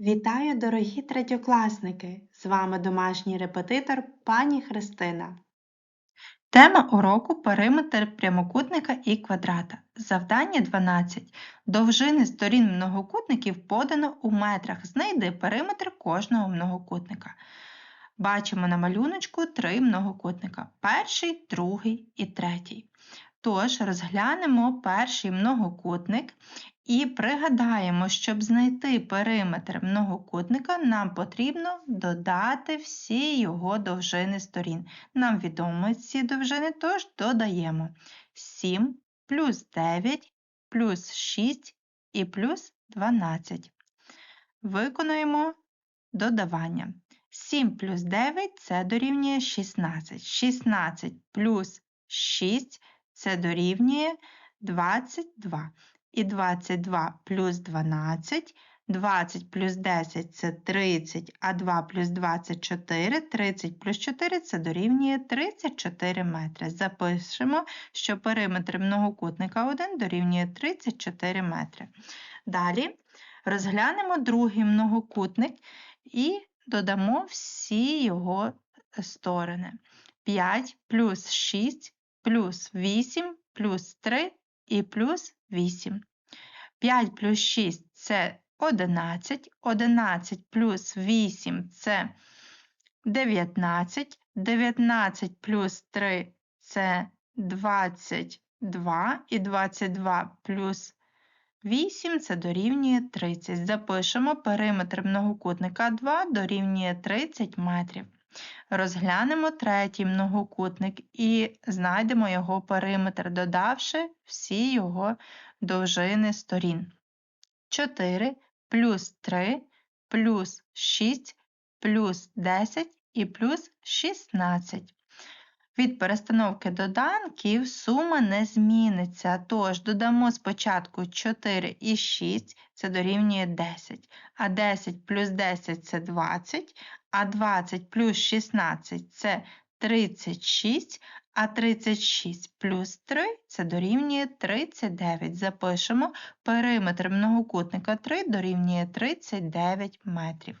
Вітаю, дорогі третьокласники! З вами домашній репетитор пані Христина. Тема уроку периметр прямокутника і квадрата. Завдання 12. Довжини сторін многокутників подано у метрах. Знайди периметр кожного многокутника. Бачимо на малюночку три многокутника: перший, другий і третій. Тож розглянемо перший многокутник і пригадаємо, щоб знайти периметр многокутника, нам потрібно додати всі його довжини сторін. Нам відомі ці довжини, тож додаємо 7 плюс 9 плюс 6 і плюс 12. Виконуємо додавання. 7 плюс 9 це дорівнює 16. 16 плюс 6 це дорівнює 22. І 22 плюс 12, 20 плюс 10 це 30, а 2 плюс 24, 30 плюс 4 це дорівнює 34 метри. Запишемо, що периметр многокутника 1 дорівнює 34 метри. Далі розглянемо другий многокутник і додамо всі його сторони. 5 плюс 6 плюс 8 плюс 3 і плюс 8. 5 плюс 6 це 11, 11 плюс 8 це 19, 19 плюс 3 це 22, і 22 плюс 8 це дорівнює 30. Запишемо периметр многокутника 2 дорівнює 30 метрів. Розглянемо третій многокутник і знайдемо його периметр, додавши всі його довжини сторін. 4 плюс 3 плюс 6 плюс 10 і плюс 16. Від перестановки доданків сума не зміниться, тож додамо спочатку 4 і 6, це дорівнює 10, а 10 плюс 10 це 20, а 20 плюс 16 це 36, а 36 плюс 3 це дорівнює 39. Запишемо. Периметр многокутника 3 дорівнює 39 метрів.